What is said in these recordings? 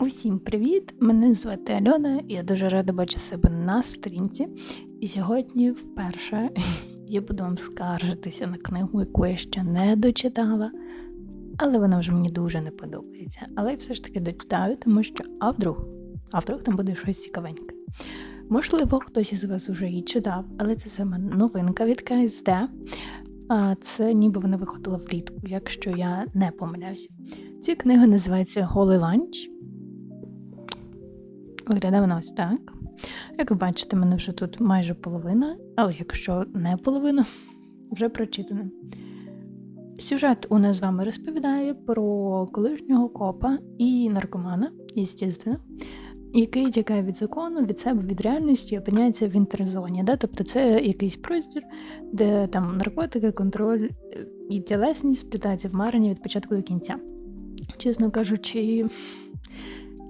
Усім привіт! Мене звати Альона, я дуже рада бачити себе на сторінці. І сьогодні вперше я буду вам скаржитися на книгу, яку я ще не дочитала, але вона вже мені дуже не подобається. Але я все ж таки дочитаю, тому що а вдруг, а вдруг там буде щось цікавеньке. Можливо, хтось із вас вже її читав, але це саме новинка від КСД. А це ніби вона виходила влітку, якщо я не помиляюся. Ця книга називається Голий ланч. Виглядає вона ось так. Як ви бачите, мене вже тут майже половина, але якщо не половина, вже прочитана. Сюжет у нас з вами розповідає про колишнього копа і наркомана, звісно, який тікає від закону, від себе, від реальності і опиняється в інтерзоні. Да? Тобто це якийсь простір, де там наркотики, контроль е, і тілесність сплітаються в марені від початку до кінця. Чесно кажучи,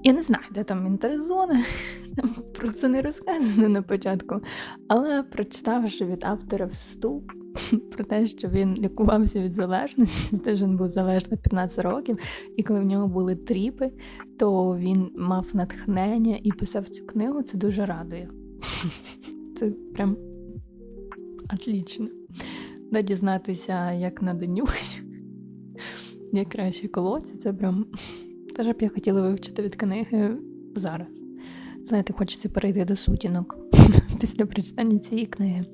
я не знаю, де там інтерзона, про це не розказано на початку. Але прочитавши від автора вступ про те, що він лікувався від залежності, теж він був залежний 15 років, і коли в нього були тріпи, то він мав натхнення і писав цю книгу, це дуже радує. Це прям отлично. Да, дізнатися, як надо нюхати, як краще колоться, це прям. Теж б я хотіла вивчити від книги зараз. Знаєте, хочеться перейти до сутінок після прочитання цієї книги.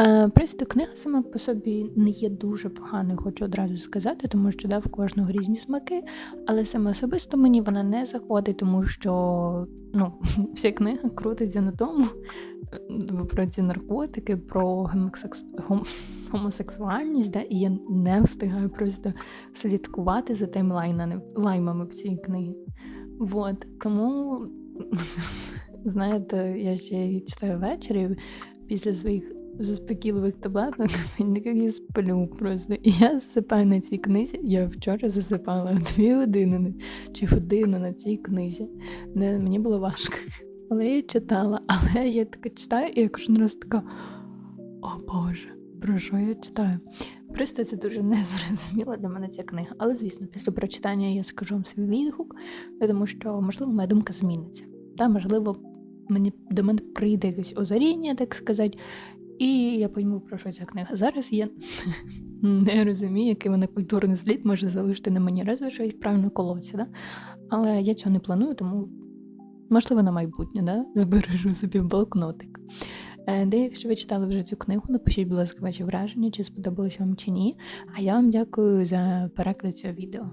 Е, Просто книга сама по собі не є дуже поганою, хочу одразу сказати, тому що да, в кожного різні смаки, але саме особисто мені вона не заходить, тому що ну, вся книга крутиться на тому про ці наркотики, про гомосекс... гом... гомосексуальність, да, і я не встигаю просто слідкувати за таймлайнами лаймами в цій книгі. Вот. Тому, знаєте, я ще читаю ввечері після своїх заспокійливих таблеток, я сплю просто. І я засипаю на цій книзі. Я вчора засипала дві години чи годину на цій книзі. Не, мені було важко. Але я читала, але я така читаю, і я кожен раз така: о Боже, про що я читаю? Просто це дуже незрозуміла для мене ця книга. Але, звісно, після прочитання я скажу вам свій відгук, тому що, можливо, моя думка зміниться. Та, можливо, мені до мене прийде якесь озаріння, так сказати, і я пойму, про що ця книга. Зараз я не розумію, який вона культурний слід може залишити на мені, разве що їх правильно колоться. Але я цього не планую, тому, можливо, на майбутнє да? збережу собі блокнотик. Е, Де, якщо ви читали вже цю книгу, напишіть, будь ласка, ваші враження, чи сподобалось вам чи ні. А я вам дякую за перегляд цього відео.